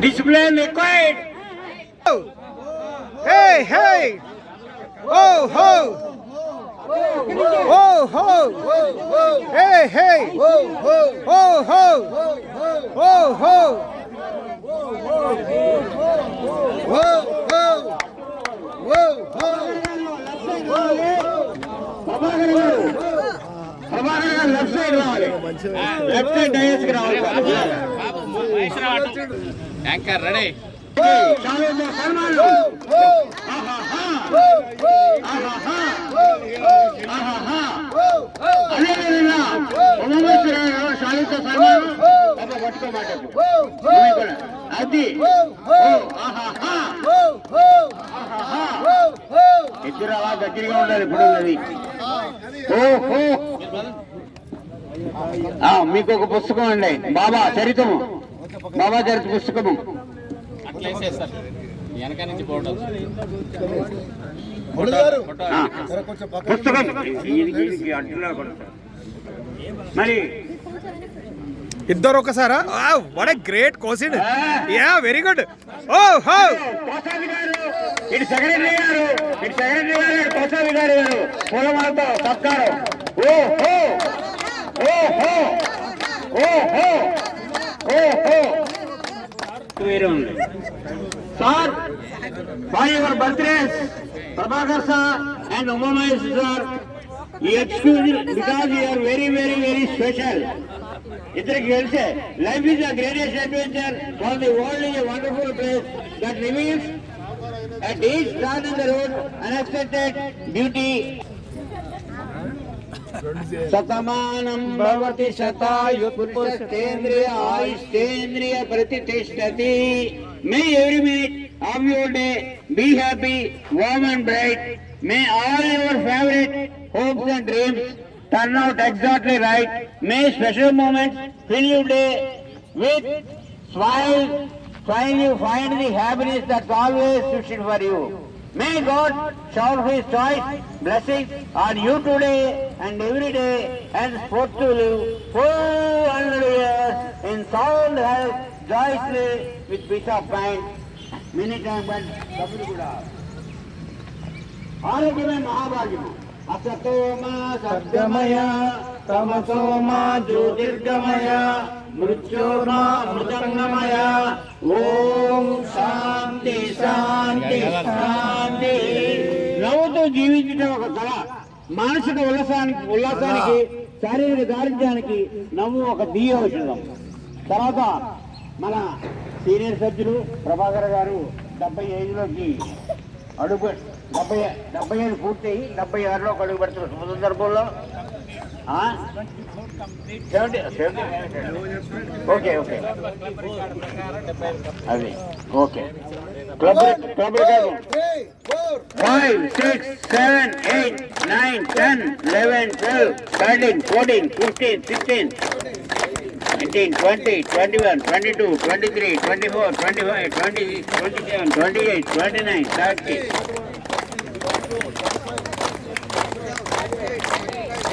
Discipline required. Hey, hey! Oh, ho! Oh, ho! Hey, hey! Oh, ho! Oh, ho! Prabhakar గారు ప్రభాకర్ గారు left side రావాలి left side dais కి రావాలి Anchor ready అది ఓ, ఇద్దరు అలా దగ్గరగా ఉండాలి ఇప్పుడు ఉన్నది ఆ, మీకు ఒక పుస్తకం అండి. బాబా చరిత్రము. పుస్తకము. పుస్తకం. మరి ఇద్దరు ఒకసారా? వడ గ్రేట్ కోసిడ్ యా వెరీ గుడ్ ఓ హో ఇటు సెక్రటరీ గారు ఇటు సెక్రటరీ గారు ఇటు కోసాది గారు గారు పూలమాలతో సత్కారం. ఓహో ఓహో ఓహో ఓహో. వేరే ఉంది sir for your birthdays Prabhakar sir and Umamahesh sir ఈ excuse because you're very very very special ఇద్దరికి తెలిసే life is a greatest adventure for the world is a wonderful place that reveals at each turn in the road unexpected beauty. శతమానం భవతి శతాయుపుష్టేంద్రియ ఆయుష్ేంద్రియ ప్రతిష్టతి may every minute of your day be happy warm and bright may all your favourite hopes and dreams turn out exactly right may special moments fill you day with smile while you find the happiness that's always wished for you. May God shower His choice blessings on you today and every day and sport to live full hundred years in sound health, joyously with peace of mind. Many times, but డబ్బులు కూడా ఆరోగ్యమే మహాభాగ్యము అసతోమ సద్గమయ తమసోమా జ్యోతిర్గమయ మృత్యోర్మా మృతంగమయ ఓం శాంతి శాంతి శాంతి నవ్వుతూ జీవించడం ఒక కళ. మానసిక ఉల్లాసానికి ఉల్లాసానికి శారీరక దారిద్ర్యానికి నవ్వు ఒక దియ్య ఔషధం తర్వాత మన సీనియర్ సభ్యులు ప్రభాకర్ గారు డెబ్బై ఐదులోకి అడుగు డెబ్బై డెబ్బై ఐదు పూర్తయి డెబ్బై ఆరులో ఒక అడుగు పెడుతున్న సందర్భంలో ఓకే ఓకే అది okay club club record five six seven eight nine ten eleven twelve thirteen fourteen fifteen sixteen nineteen twenty twenty one twenty two twenty three twenty four twenty five twenty twenty seven twenty eight twenty nine thirty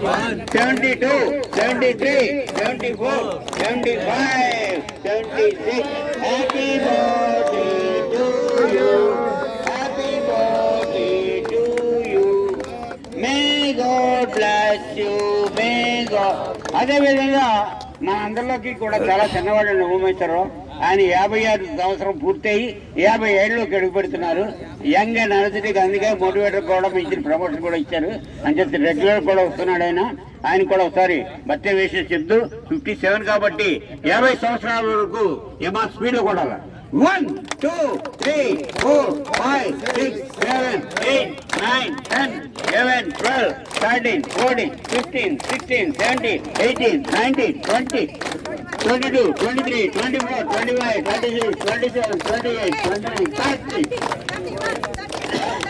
Seventy two seventy three seventy four seventy five seventy six happy birthday to you happy birthday to you may God you అదేవిధంగా మన అందరిలోకి కూడా చాలా చిన్నవాళ్ళు ఉమేశ్వరరావు ఆయన యాభై ఆరు సంవత్సరం పూర్తయి యాభై ఏళ్ళలోకి అడుగుపెడుతున్నారు యంగ్ అండ్ అనర్జెటిక్ అందుకే మోటివేటర్ కూడా ఇచ్చిన ప్రమోషన్ కూడా ఇచ్చారు. అని చెప్పి రెగ్యులర్ కూడా వస్తున్నాడు ఆయన. ఆయన కూడా ఒకసారి బర్త్డే వేసి చెప్తూ ఫిఫ్టీ సెవెన్ కాబట్టి యాభై సంవత్సరాల వరకు ఏమా స్పీడ్ కూడా 1, 2, 3, 4, 5, 6, 7, 8, 9, 10, 11, 12, 13, 14, 15, 16, 17, 18, 19, 20, 22, 23, 24, 25, 26, 27, 28, 29, 30.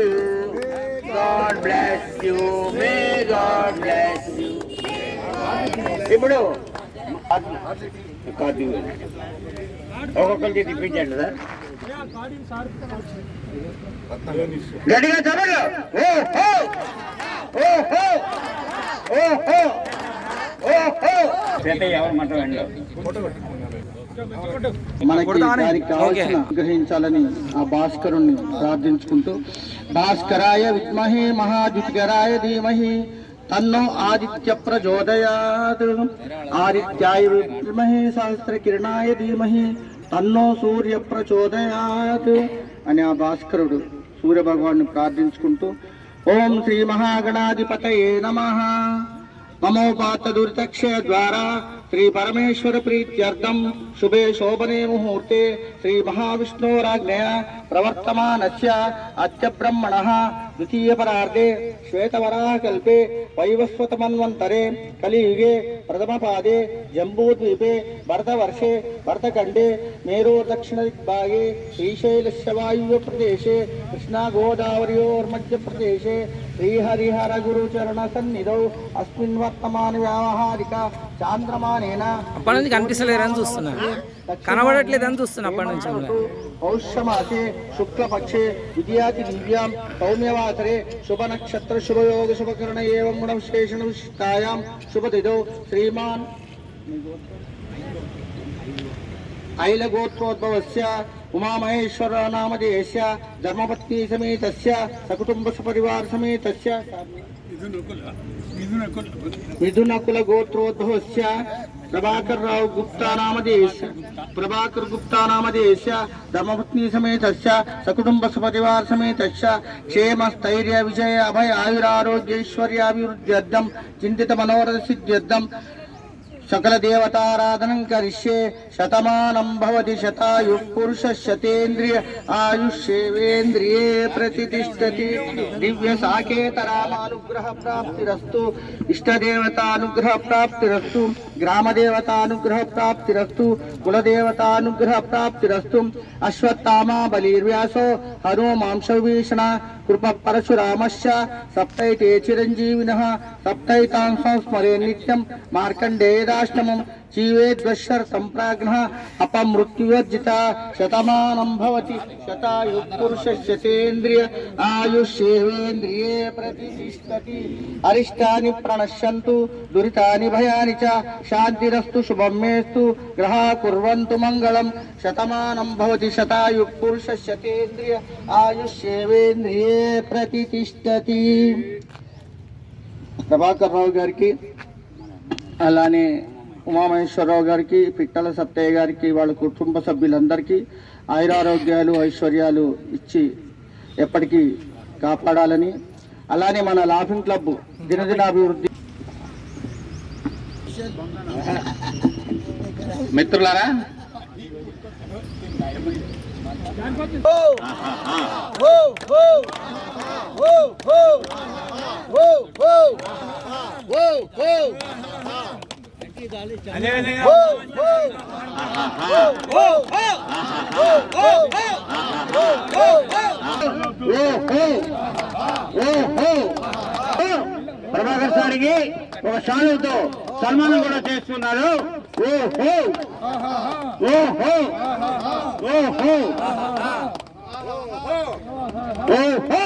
Bless you may God bless you ఇప్పుడు కార్తీ ఒక్కొక్కరికి తిప్పించండి సార్. గడిగా చెప్పండి. ఓహో! ఓహో! ఓహో! హో ఓ హో ఓ హో పెద్ద ఎవరు మాట్లాడండి మనకి దానికి కావాల్సిన గ్రహించాలని ఆ భాస్కరుణ్ణి ప్రార్థించుకుంటూ భాస్కరాయ విద్మహే మహాద్యుతికరాయ ధీమహి తన్నో ఆదిత్య ప్రచోదయాత్. ఆదిత్యాయ విద్మహే సహస్ర కిరణాయ ధీమహి తన్నో సూర్య ప్రచోదయాత్ అని ఆ భాస్కరుడు సూర్య భగవాన్ని ప్రార్థించుకుంటూ ఓం శ్రీ మహాగణాధిపతయే నమః. ममोपात दुर्दक्षय द्वारा श्री परमेश्वर प्रीत्यर्थम शुभे शोभने मुहूर्ते श्री महाविष्णोराज्ञया प्रवर्तमान अस्य अत्यब्रह्मणः ద్వితీయ పరార్ధే శ్వేతవరాహకల్పే వైవస్వతమన్వంతరే కలియుగే ప్రథమ పాదే జంబూద్వీపే భరతవర్షే భరతఖండే మేరో దక్షిణ దిగ్భాగే శ్రీశైలస్య వాయువ్య ప్రదేశే కృష్ణా గోదావరియోర్మధ్య ప్రదేశే శ్రీహరిహర గురుచరణ సన్నిధౌ అస్మిన్ వర్తమాన వ్యావహారిక చాంద్రమానేన. అప్పటి నుంచి కనిపిస్తలేరని చూస్తున్నా. కనబడట్లేదని చూస్తున్నా అప్పటి నుంచి. औष्यमासे शुक्लपक्षे विद्याति दिव्यां शुभ नक्षत्र शुभयोग शुभकरण एवं गुण विशेषण विशिष्टायां शुभ तिथौ श्रीमान शुभतिथौ श्रीमान् ऐलगोत्रोद्भवस्य नाम देश धर्मपत्नी समेत सकुटुंब सपरिवार समेत समेतस्य गोत्रोद्भव से ప్రభాకర్ రావు గుప్తా నామధేయస్య ప్రభాకర్ గుప్తా నామధేయస్య ధర్మపత్ని సమేతస్య సకుటుంబ సపరివార సమేతస్య క్షేమ స్థైర్య విజయ అభయ ఆయురారోగ్యైశ్వర్యాభివృద్ధ్యర్థం చింతిత మనోరథ సిద్ధ్యర్థం సకల దేవతారాధనం కరిష్యే శతమానం భవతి శతాయు పురుష శతేంద్రియ ఆయుష్యేవేంద్రియే ప్రతిష్టతి. దివ్య సాకేత రామానుగ్రహ ప్రాప్తిరస్తు ఇష్టదేవతానుగ్రహ ప్రాప్తిరస్తు గ్రామదేవతానుగ్రహ ప్రాప్తిరస్తు కులదేవతానుగ్రహ ప్రాప్తిరస్తు అశ్వత్థామా బలిర్వ్యాసో హనో మాంసభీషణ కృప పరశురామశ్చ సప్తైతే చిరంజీవిన సప్తైతాం సంస్మరే నిత్యం మార్కండేయదాష్టమం జీవేద్వశర్ సంప్రాజ్ఞ అపమృత్యువర్జిత శతమానం భవతి శతాయు పురుష శతేంద్రియ ఆయుష్యేవేంద్రియే ప్రతిష్టతి అరిష్టాని ప్రణశ్యంతు దురితాని భయాని చ శాంతిరస్తు శుభం మేస్తు గ్రహ కుర్వంతు మంగళం శతమానం భవతి శతాయు పురుష శతేంద్రియ ఆయుష్యేవేంద్రియే ప్రతిష్టతి ప్రభాకర్ రావు గారికి అలానే ఉమామహేశ్వరరావు గారికి పిట్టల సత్తయ్య గారికి వాళ్ళ కుటుంబ సభ్యులందరికీ ఆయురారోగ్యాలు ఐశ్వర్యాలు ఇచ్చి ఎప్పటికీ కాపాడాలని అలానే మన లాఫింగ్ క్లబ్ దినదినాభివృద్ధి మిత్రులారా ప్రభాకర్ సారికి ఒక శాలుతో సన్మానం కూడా చేస్తున్నారు. ఓహో ఓహో ఓహో ఓహో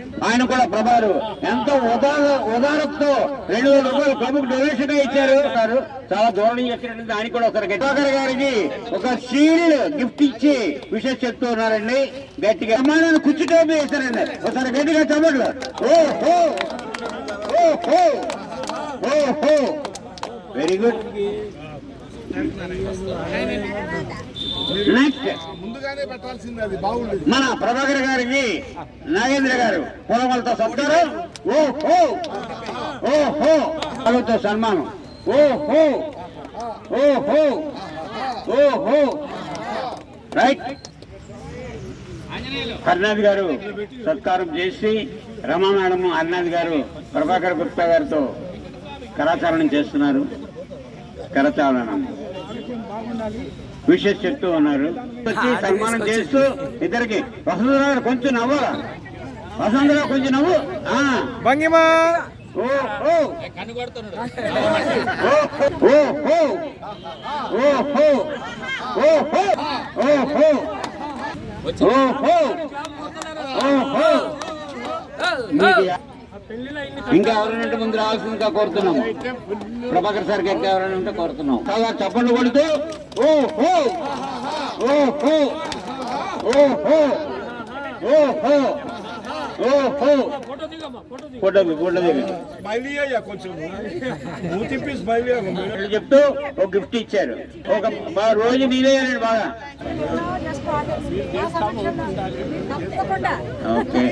ఆయన కూడా ప్రభారు ఎంతో ఉదార ఉదారతతో రెండు వేల రూపాయలు ప్రభుకు డొనేషన్గా ఇచ్చారు సారు. చాలా దూరం నుంచి వచ్చినట్టు ఆయన కూడా ఒకసారి గట్టివాకర్ గారికి ఒక షీల్డ్ గిఫ్ట్ ఇచ్చి విషయం చెప్తూ ఉన్నారండి గట్టిగా అమ్మాయిని కుర్చీ టోపీ వేశారండి ఒకసారి గట్టిగా చదవట్లు ఓ హో ఓ హో ఓ హో వెరీ గుడ్ మన ప్రభాకర్ గారికి నాగేంద్ర గారు పొలమలతో సత్కారం ఓహో! ఓహో! వాళ్ళతో సన్మానం. ఓహో! ఓహో! ఓహో! రైట్. హర్నాథ్ గారు సత్కారం చేసి రమా మేడం అర్నాథ్ గారు ప్రభాకర్ గుప్తా గారితో కరాచరణ చేస్తున్నారు. కరచాలనం విషెస్ చెప్తూ ఉన్నారు. వచ్చి సన్మానం చేస్తూ ఇద్దరికి వసంతరావు గారు కొంచెం నవ్వాలా వసంతరావు కొంచెం నవ్వు. ఆ, భంగిమా. ఓ ఓ. ఓ ఓ ఓ ఓ ఓ ఓ ఓ ఓ ఓ ఓ ఓ మీకు ఇంకా ఎవరైనా ముందు రావాల్సింది కోరుతున్నాం. ప్రభాకర్ సార్ గారికి ఎవరైనా ఉంటే కోరుతున్నాం. చాలా చప్పట్లు కొడుతూ చెప్తూ ఒక గిఫ్ట్ ఇచ్చారు. ఒక రోజు మీరే బాగా. ఓకే.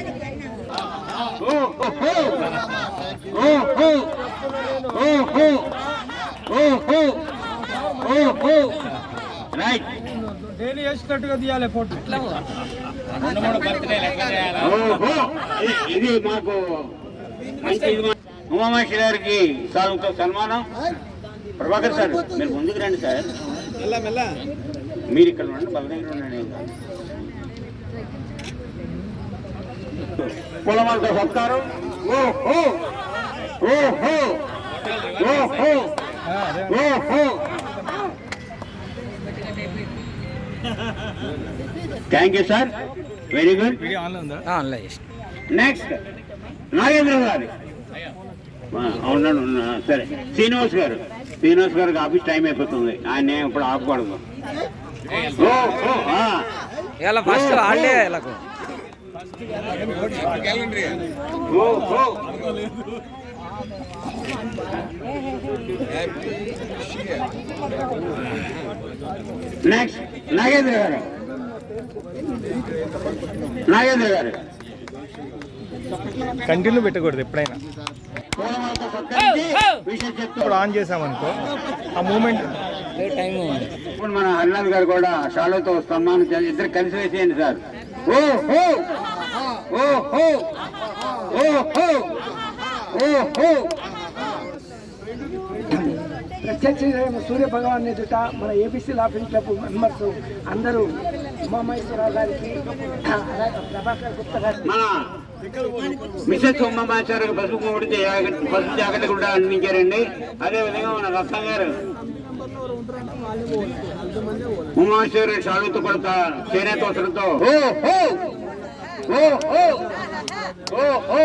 డైలీ వేసినట్టుగా తీయాలి ఫోటో. ఇది మాకు ఉమామహేష్ గారికి సాల్తో సన్మానం. ప్రభాకర్ సార్ మీరు ముందుకు రండి సార్. మీరు ఇక్కడ ఉండండి బల దగ్గర ఉండండి. పొలమాలతో సత్కారం. ఓహో! ఓహో! ఓహో! ఓహో! Thank you sir very good next Nagendra garu. అవునండి. సరే. శ్రీనివాస్ గారు. శ్రీనివాస్ గారికి ఆఫీస్ టైం అయిపోతుంది. ఆయన ఇప్పుడు ఆపకూడదు. ఓ, ఓ, నెక్స్ట్ నాగేంద్ర గారు. నాగేంద్ర గారు. కంటిన్యూ పెట్టకూడదు ఎప్పుడైనా. ఇప్పుడు ఆన్ చేసామనుకో ఆ మూమెంట్ టైం ఇప్పుడు మన హరినాథ్ గారు కూడా షాలోతో సన్మానం చేసి ఇద్దరు కలిసి వేసేయండి సార్. ఓ హో ఓ హో ఓ హో ఓ హో ప్రత్యక్ష సూర్య భగవాన్ ఎదుట మన ఏబీసీ లాఫింగ్ క్లబ్ మెంబర్స్ అందరూ ఉమామహేశ్వరరావు గారికి ప్రభాకర్ గుప్తా గారికి మిసెస్ ఉమ్మమాచార్య పసుపు కొడితే పసుపు జాగ్రత్త కూడా అందించారండి. అదే విధంగా మన రత్నం గారు. ఉమాశ్వరి షాలుతు కొడత చేనేత వసరంతో ఓ ఓ ఓ ఓ ఓ ఓ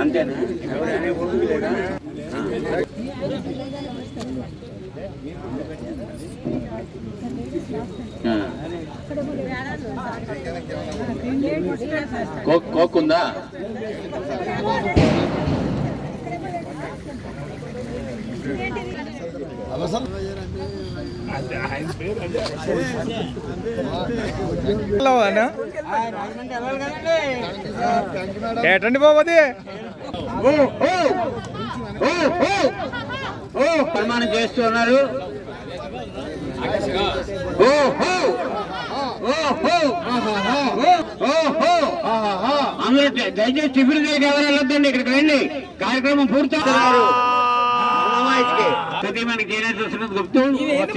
అంతేనా కోక్ ఉందా? ఏటండి బాబది ప్రమాణం చేస్తున్నారు అందరూ దయచేసి టిఫిన్ దగ్గర ఎవరు వెళ్ళొద్దండి ఇక్కడికి రండి కార్యక్రమం పూర్తి పూర్తవుతున్నారు ప్రతి మనకి చేనేత వస్తున్నది గుర్తు ఒక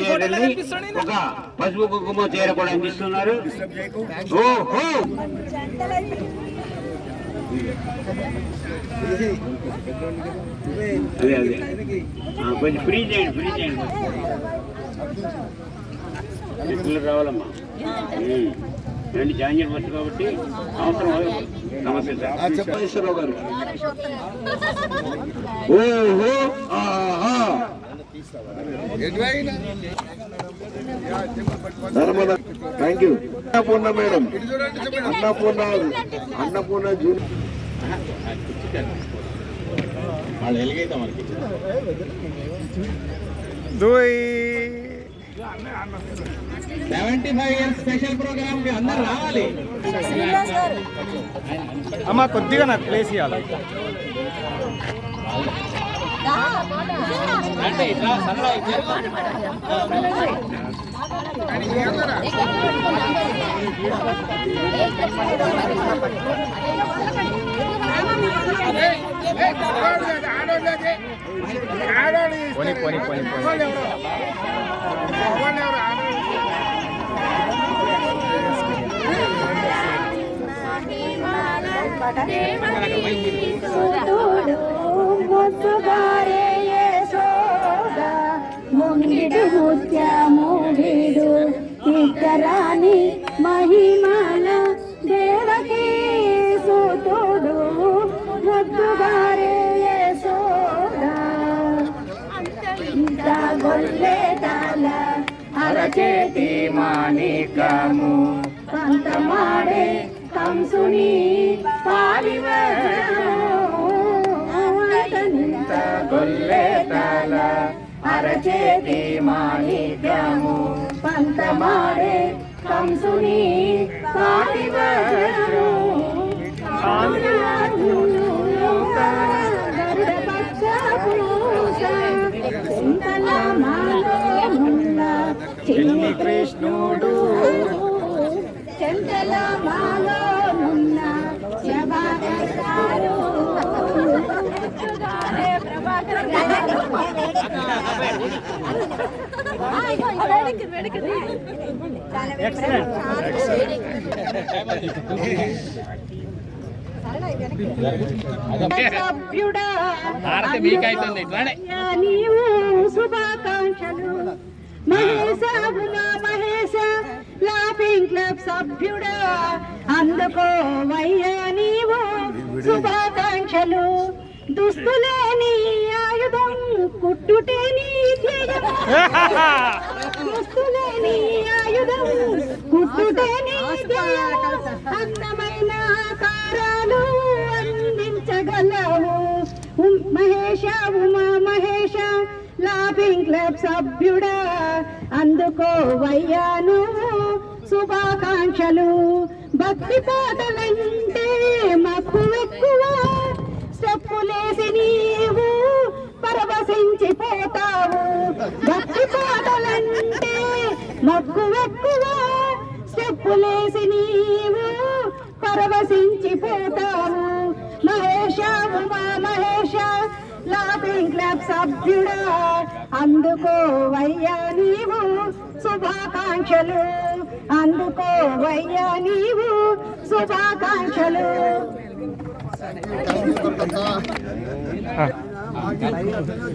చీర పసుపు కుంకుమ చీర కూడా అందిస్తున్నారు. అదే అదే. కొంచెం ఫ్రీ చేయండి ఫ్రీ చేయండి. రావాలమ్మా. రెండు జాయిన్ బస్సు కాబట్టి అవసరం. నమస్తే సార్. చెప్పేశ్వరరావు గారు. ఓహో ఆహా. Thank you Annapurna madam. Annapurna Annapurna junior వాళ్ళు ఎలాగైతే మనకి. దూయ్. సెవెంటీ ఫైవ్ ఇయర్స్ స్పెషల్ ప్రోగ్రామ్కి అందరు రావాలి. అమ్మ కొద్దిగా నాకు ప్లేస్ ఇవ్వాలి అంటే ఇట్లా సరళ పోనీ పోనీ పోనీ పోనీ. ముంగిడు ముత్యము వీడు ఇక్కరాని మహిమాల దేవకి సూతుడు ముద్దుగారే ఇంత గొల్లేదా తాల అరచేతి మాణికము పంతమాడే కంసుని పాలివత గొల్లెతల అరచేతి మాణికము పంతమాడే కంసుని పాలివరు కృష్ణుడు చెంతల మాలో ఉన్న శబారు సభ్యుడా భారత వీక్ అవుతుంది ఇట్లానే నీవు శుభాకాంక్షలు. మహేశ ఉమా మహేశ లాఫింగ్ క్లబ్ సభ్యుడా అందుకో వయ్యా నీవు శుభాకాంక్షలు. దుస్తులే నీ ఆయుధం కుట్టుటే నీ ధ్యేయం దుస్తులే నీ ఆయుధం కుట్టుటే నీ ధ్యేయం అందమైన ఆకారాలు అందించగలవు. మహేష ఉమా లాఫింగ్ క్లబ్ సభ్యుడా అందుకోవయ్యా నువ్వు శుభాకాంక్షలు. భక్తి పాటలంటే మప్పు ఎక్కువ స్టెప్పులేసి నీవు పరవశించిపోతావు. భక్తి పాటలంటే మప్పు ఎక్కువ స్టెప్పులేసి నీవు పరవశించిపోతావు. మహేష ఉమా మహేష లాఫింగ్ క్లబ్ సభ్యుడా అందుకో వయ్యా నీవు శుభాకాంక్షలు. అందుకో వయ్యా నీవు శుభాకాంక్షలు.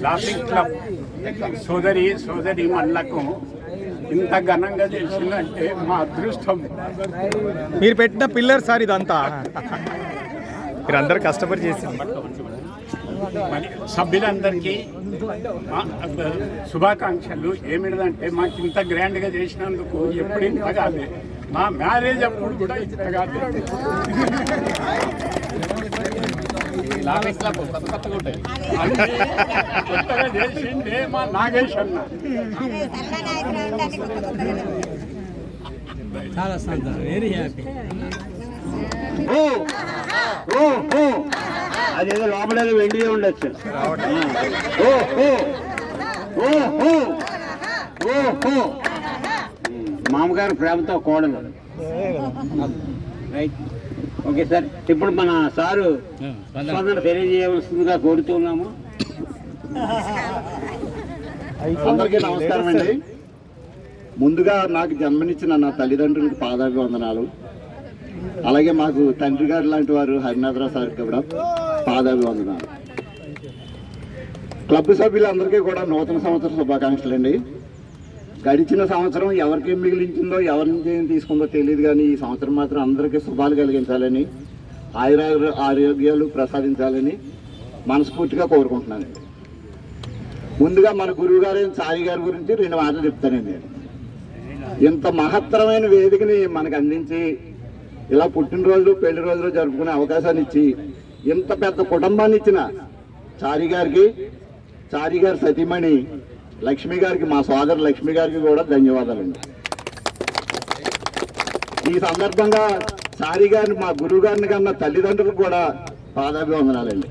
లాఫింగ్ క్లబ్ సోదరి సోదరి మళ్ళకు ఇంత ఘనంగా చేసిందంటే మా అదృష్టం. మీరు పెట్టిన పిల్లర్ సార్ ఇదంతా. మీరు అందరు కష్టపడి చేసింది. సభ్యులందరికీ శుభాకాంక్షలు. ఏమిటంటే మాకు ఇంత గ్రాండ్గా చేసినందుకు ఎప్పుడు ఇంత కాదు మా మ్యారేజ్ అప్పుడు కూడా ఇంత కాదు కొత్తగా చేసిండే మా నాగేష్ అన్న. చాలా సంతోషం. వెరీ హ్యాపీ ఓ ఓ. అదేదో లోపల ఏదో వెండిదే ఉండొచ్చు. ఓ మామగారు ప్రేమతో కోడలు. రైట్. ఓకే సార్ ఇప్పుడు మన సారు స్పందన తెలియజేయవలసిందిగా కోరుతున్నాము అందరికీ నమస్కారం అండి. ముందుగా నాకు జన్మనిచ్చిన నా తల్లిదండ్రులకు పాదాభివందనాలు. అలాగే మాకు తండ్రి గారు లాంటి వారు హరినాథరావు సార్కి కూడా. పాదాభివందనాలు. క్లబ్ సభ్యులందరికీ కూడా నూతన సంవత్సర శుభాకాంక్షలు అండి. గడిచిన సంవత్సరం ఎవరికి మిగిలించిందో ఎవరి నుంచి తీసుకుందో తెలియదు కానీ ఈ సంవత్సరం మాత్రం అందరికీ శుభాలు కలిగించాలని ఆయుర ఆరోగ్యాలు ప్రసాదించాలని మనస్ఫూర్తిగా కోరుకుంటున్నానండి ముందుగా మన గురువు గారైన సాయి గారి గురించి రెండు మాటలు చెప్తానండి. ఇంత మహత్తరమైన వేదికని మనకు అందించి ఇలా పుట్టినరోజులు పెళ్ళి రోజులు జరుపుకునే అవకాశాన్ని ఇచ్చి ఇంత పెద్ద కుటుంబాన్ని ఇచ్చిన చారి గారికి చారి గారి సతీమణి లక్ష్మి గారికి మా సోదరు లక్ష్మి గారికి కూడా ధన్యవాదాలండి. ఈ సందర్భంగా చారి గారిని మా గురువు గారిని కన్నా తల్లిదండ్రులకు కూడా పాదాభివందనాలండి.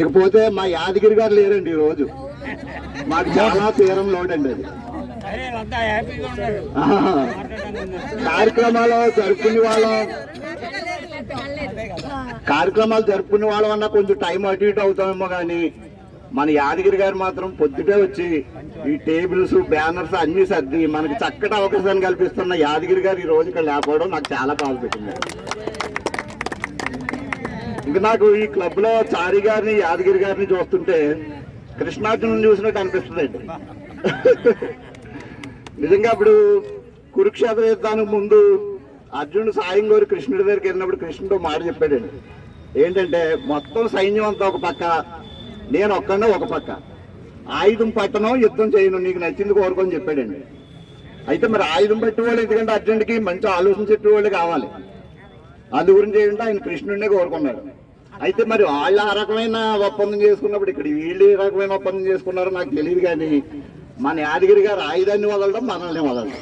ఇకపోతే మా యాదగిరి గారు లేరండి ఈ రోజు మాకు చాలా తీరం లోడండి అది. కార్యక్రమాలు జరుపుకునే వాళ్ళం. కార్యక్రమాలు జరుపుకునే వాళ్ళం అన్నా కొంచెం టైం అటు ఇటు అవుతామేమో కానీ మన యాదగిరి గారు మాత్రం పొద్దుటే వచ్చి ఈ టేబుల్స్ బ్యానర్స్ అన్ని సర్ది మనకి చక్కటి అవకాశాన్ని కల్పిస్తున్న యాదగిరి గారు ఈ రోజు ఇక్కడ లేకపోవడం నాకు చాలా బాధ పెట్టింది. ఇంకా నాకు ఈ క్లబ్లో చారి గారిని యాదగిరి గారిని చూస్తుంటే కృష్ణార్జును చూసినట్టు అనిపిస్తుందండి. నిజంగా ఇప్పుడు కురుక్షేత్ర యుద్ధానికి ముందు అర్జునుడు సాయం కోరి కృష్ణుడి దగ్గరికి వెళ్ళినప్పుడు కృష్ణుడు మాట చెప్పాడండి. ఏంటంటే మొత్తం సైన్యం అంతా ఒక పక్క నేను ఒక్కడే ఒక పక్క. ఆయుధం పట్టను యుద్ధం చేయను నీకు నచ్చింది కోరుకొని చెప్పాడండి. అయితే మరి ఆయుధం పట్టేవాళ్ళు ఎందుకంటే అర్జునుడికి మంచి ఆలోచన చెప్పేవాళ్ళు కావాలి. అందు గురించి ఏంటంటే ఆయన కృష్ణుడినే కోరుకున్నాడు. అయితే మరి వాళ్ళు ఆ రకమైన ఒప్పందం చేసుకున్నప్పుడు ఇక్కడ వీళ్ళు ఏ రకమైన ఒప్పందం చేసుకున్నారో నాకు తెలియదు కానీ మన యాదగిరి గారు ఆయుధాన్ని వదలడం మనల్ని వదలడం.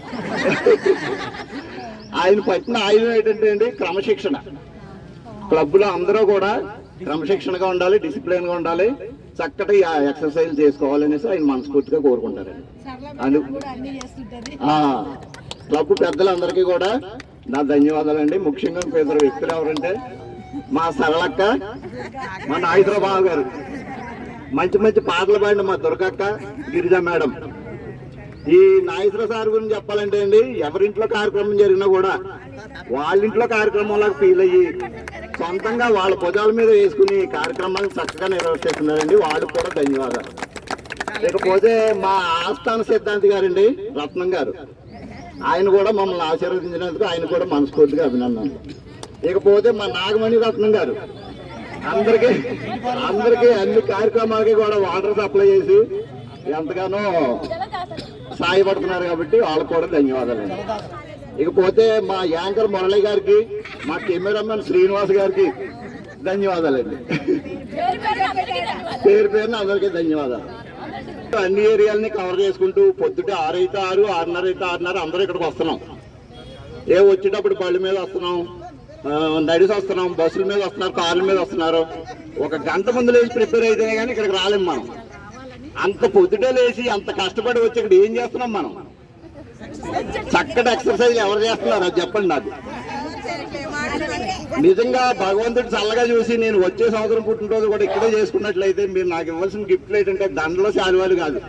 ఆయన పట్టిన ఆయుధం ఏంటంటే అండి క్రమశిక్షణ. క్లబ్లో అందరూ కూడా క్రమశిక్షణగా ఉండాలి డిసిప్లిన్గా ఉండాలి చక్కటి ఎక్సర్సైజ్ చేసుకోవాలనేసి ఆయన మనస్ఫూర్తిగా కోరుకుంటారండి. అందు క్లబ్ పెద్దలందరికీ కూడా నా ధన్యవాదాలండి. ముఖ్యంగా ఇద్దరు వ్యక్తులు ఎవరంటే మా సరళక్క మా నాగేశ్వరబాబు గారు. మంచి మంచి పాటలు పాడిన మా దుర్గక్క గిరిజ మేడం. ఈ నాగేశ్వర సార్ గురించి చెప్పాలంటే అండి ఎవరింట్లో కార్యక్రమం జరిగినా కూడా వాళ్ళ ఇంట్లో కార్యక్రమంలాగా ఫీల్ అయ్యి సొంతంగా వాళ్ళ భుజాల మీద వేసుకుని కార్యక్రమాలను చక్కగా నిర్వహిస్తున్నారండి వాళ్ళకు కూడా ధన్యవాదాలు. ఇకపోతే మా ఆస్థాన సిద్ధాంతి గారండి రత్నం గారు. ఆయన కూడా మమ్మల్ని ఆశీర్వదించినందుకు ఆయన కూడా మనస్ఫూర్తిగా అభినందనలు. ఇకపోతే మా నాగమణి రత్నం గారు. అందరికీ అందరికీ అన్ని కార్యక్రమాలకి కూడా వాటర్ సప్లై చేసి ఎంతగానో సాయపడుతున్నారు కాబట్టి వాళ్ళకు కూడా ధన్యవాదాలు. ఇకపోతే మా యాంకర్ మురళి గారికి మా కెమెరామెన్ శ్రీనివాస్ గారికి ధన్యవాదాలండి. పేరు పేరున అందరికీ ధన్యవాదాలు. అన్ని ఏరియాలని కవర్ చేసుకుంటూ పొద్దుటే ఆరైతే ఆరు ఆరున్నర అయితే ఆరున్నర అందరూ ఇక్కడికి వస్తున్నాం. ఏ వచ్చేటప్పుడు బళ్ళ మీద వస్తున్నాం నడిసి వస్తున్నాం బస్సుల మీద వస్తున్నారు కార్ల మీద వస్తున్నారు. ఒక గంట ముందు లేచి ప్రిపేర్ అయితేనే కానీ ఇక్కడికి రాలేం మనం. అంత పొద్దుటే లేచి అంత కష్టపడి వచ్చి ఇక్కడ ఏం చేస్తున్నాం మనం? చక్కటి ఎక్సర్సైజ్ ఎవరు చేస్తున్నారు? అది చెప్పండి నాకు. నిజంగా భగవంతుడు చల్లగా చూసి నేను వచ్చే సంవత్సరం పుట్టినరోజు కూడా ఇక్కడే చేసుకున్నట్లయితే మీరు నాకు ఇవ్వాల్సిన గిఫ్ట్లు ఏంటంటే దండలో శాలువాలు కాదు.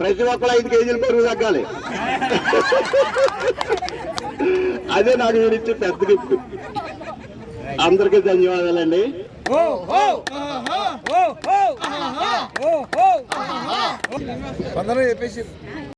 ప్రతి ఒక్కరు ఐదు కేజీలు పెరుగు తగ్గాలి. అదే నాకు మీరు ఇచ్చే పెద్ద గిఫ్ట్. అందరికీ ధన్యవాదాలండి. వందనం చెప్పేసి.